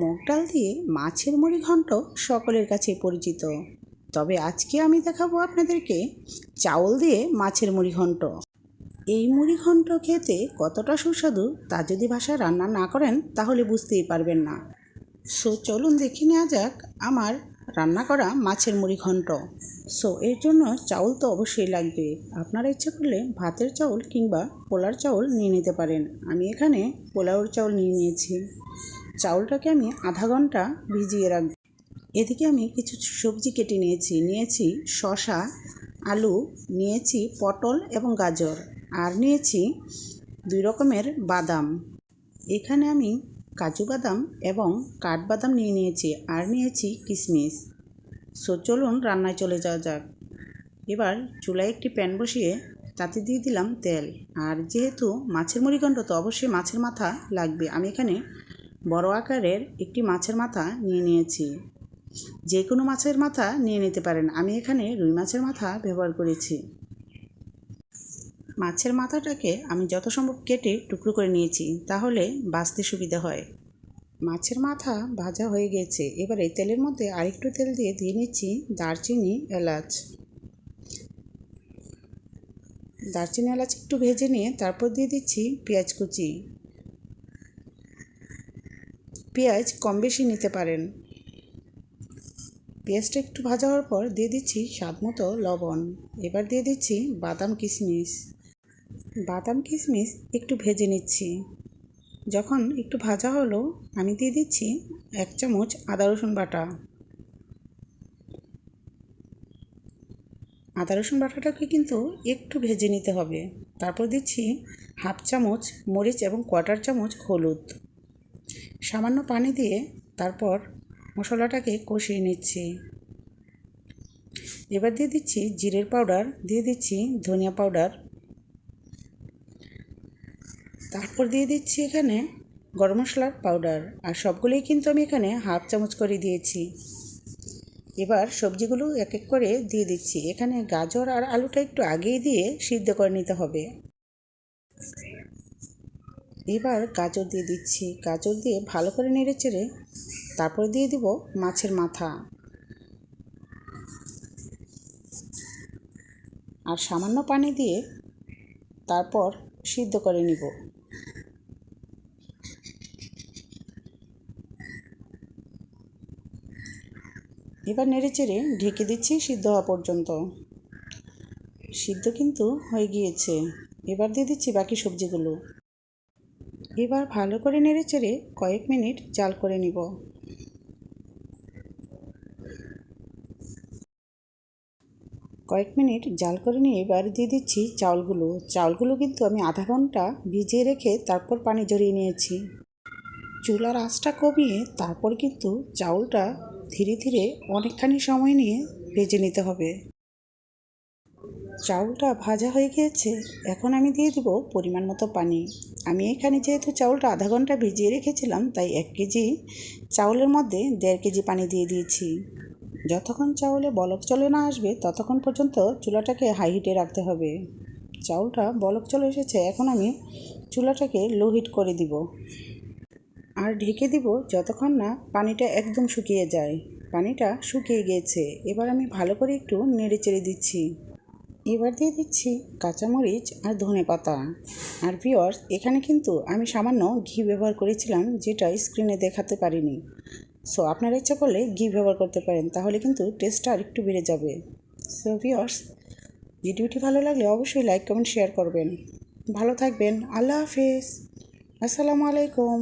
মুগ ডাল দিয়ে মাছের মুড়ি ঘন্ট সকলের কাছে পরিচিত। তবে আজকে আমি দেখাবো আপনাদেরকে চাউল দিয়ে মাছের মুড়ি ঘন্ট এই মুড়ি ঘন্ট খেতে কতটা সুস্বাদু তা যদি ভাষায় রান্না না করেন, তাহলে বুঝতেই পারবেন না। সো, চলুন দেখে নেওয়া যাক আমার রান্না করা মাছের মুড়ি ঘন্ট সো, এর জন্য চাউল তো অবশ্যই লাগবে। আপনারা ইচ্ছে করলে ভাতের চাউল কিংবা পোলার চাউল নিয়ে নিতে পারেন। আমি এখানে পোলাওর চাউল নিয়ে নিয়েছি। চাউলটাকে আমি আধা ঘণ্টা ভিজিয়ে রাখব। এদিকে আমি কিছু সবজি কেটে নিয়েছি। নিয়েছি শশা আলু, নিয়েছি পটল এবং গাজর আর নিয়েছি দুই রকমের বাদাম। এখানে আমি কাজু বাদাম এবং কাঠবাদাম নিয়ে নিয়েছি আর নিয়েছি কিশমিশ সো, চলুন রান্নায় চলে যাওয়া যাক। এবার চুলায় একটি প্যান বসিয়ে তাতে দিয়ে দিলাম তেল। আর যেহেতু মাছের মুড়িঘণ্ট, তো অবশ্যই মাছের মাথা লাগবে। আমি এখানে বড় আকারের একটি মাছের মাথা নিয়ে নিয়েছি। যে কোনো মাছের মাথা নিয়ে নিতে পারেন। আমি এখানে রুই মাছের মাথা ব্যবহার করেছি। মাছের মাথাটাকে আমি যত সম্ভব কেটে টুকরো করে নিয়েছি, তাহলে বাঁচতে সুবিধা হয়। মাছের মাথা ভাজা হয়ে গেছে। এবারে তেলের মধ্যে আরেকটু তেল দিয়ে দিয়ে নিচ্ছি দারচিনি এলাচ। দারচিনি এলাচ একটু ভেজে নিয়ে তারপর দিয়ে দিচ্ছি পেঁয়াজ কুচি। পেঁয়াজ কম বেশি নিতে পারেন। পেঁয়াজটা একটু ভাজা হওয়ার পর দিয়ে দিচ্ছি স্বাদ মতো লবণ। এবার দিয়ে দিচ্ছি বাদাম কিশমিশ। বাদাম কিশমিশ একটু ভেজে নিচ্ছি। যখন একটু ভাজা হলো, আমি দিয়ে দিচ্ছি এক চামচ আদা রসুন বাটা। আদা রসুন বাটাটাকে কিন্তু একটু ভেজে নিতে হবে। তারপর দিচ্ছি হাফ চামচ মরিচ এবং কোয়াটার চামচ হলুদ। সামান্য পানি দিয়ে তারপর মশলাটাকে কষিয়ে নিচ্ছি। এবার দিয়ে দিচ্ছি জিরের পাউডার, দিয়ে দিচ্ছি ধনিয়া পাউডার। তারপর দিয়ে দিচ্ছি এখানে গরম মশলার পাউডার আর সবগুলোই কিন্তু আমি এখানে হাফ চামচ করে দিয়েছি। এবার সবজিগুলো এক এক করে দিয়ে দিচ্ছি। এখানে গাজর আর আলুটা একটু আগেই দিয়ে সিদ্ধ করে নিতে হবে। এবার গাজর দিয়ে দিচ্ছি। গাজর দিয়ে ভালো করে নেড়ে চেড়ে তারপর দিয়ে দিব মাছের মাথা। আর সামান্য পানি দিয়ে তারপর সিদ্ধ করে নিব। এবার নেড়ে চেড়ে ঢেকে দিচ্ছি সিদ্ধ হওয়া পর্যন্ত। সিদ্ধ কিন্তু হয়ে গিয়েছে। এবার দিয়ে দিচ্ছি বাকি সবজিগুলো। এবার ভালো করে নেড়ে চেড়ে কয়েক মিনিট জাল করে নিব। কয়েক মিনিট জাল করে নিয়ে এবার দিয়ে দিচ্ছি চাউলগুলো। চাউলগুলো কিন্তু আমি আধা ঘণ্টা ভিজিয়ে রেখে তারপর পানি ঝরিয়ে নিয়েছি। চুলার আঁচটা কমিয়ে তারপর কিন্তু চাউলটা ধীরে ধীরে অনেকখানি সময় নিয়ে ভেজে নিতে হবে। চাউলটা ভাজা হয়ে গিয়েছে, এখন আমি দিয়ে দেবো পরিমাণ মতো পানি। আমি এখানে যেহেতু চাউলটা আধা ঘণ্টা ভিজিয়ে রেখেছিলাম, তাই এক কেজি চাউলের মধ্যে দেড় কেজি পানি দিয়ে দিয়েছি। যতক্ষণ চাউলে বলক চলে না আসবে, ততক্ষণ পর্যন্ত চুলাটাকে হাই হিটে রাখতে হবে। চাউলটা বলক চলে এসেছে, এখন আমি চুলাটাকে লো হিট করে দিব। আর ঢেকে দিব যতক্ষণ না পানিটা একদম শুকিয়ে যায়। পানিটা শুকিয়ে গিয়েছে, এবার আমি ভালো করে একটু নেড়ে চেড়ে দিচ্ছি। এবার দিয়ে দিচ্ছি কাঁচামরিচ আর ধনে পাতা। আর ভিওয়ার্স এখানে কিন্তু আমি সামান্য ঘি ব্যবহার করেছিলাম, যেটা স্ক্রিনে দেখাতে পারিনি। সো আপনারা ইচ্ছা করলে ঘি ব্যবহার করতে পারেন, তাহলে কিন্তু টেস্টটা আর একটু বেড়ে যাবে। সো ভিওয়ার্স ভিডিওটি ভালো লাগলে অবশ্যই লাইক কমেন্ট শেয়ার করবেন। ভালো থাকবেন, আল্লাহ হাফেজ। আসসালামু আলাইকুম।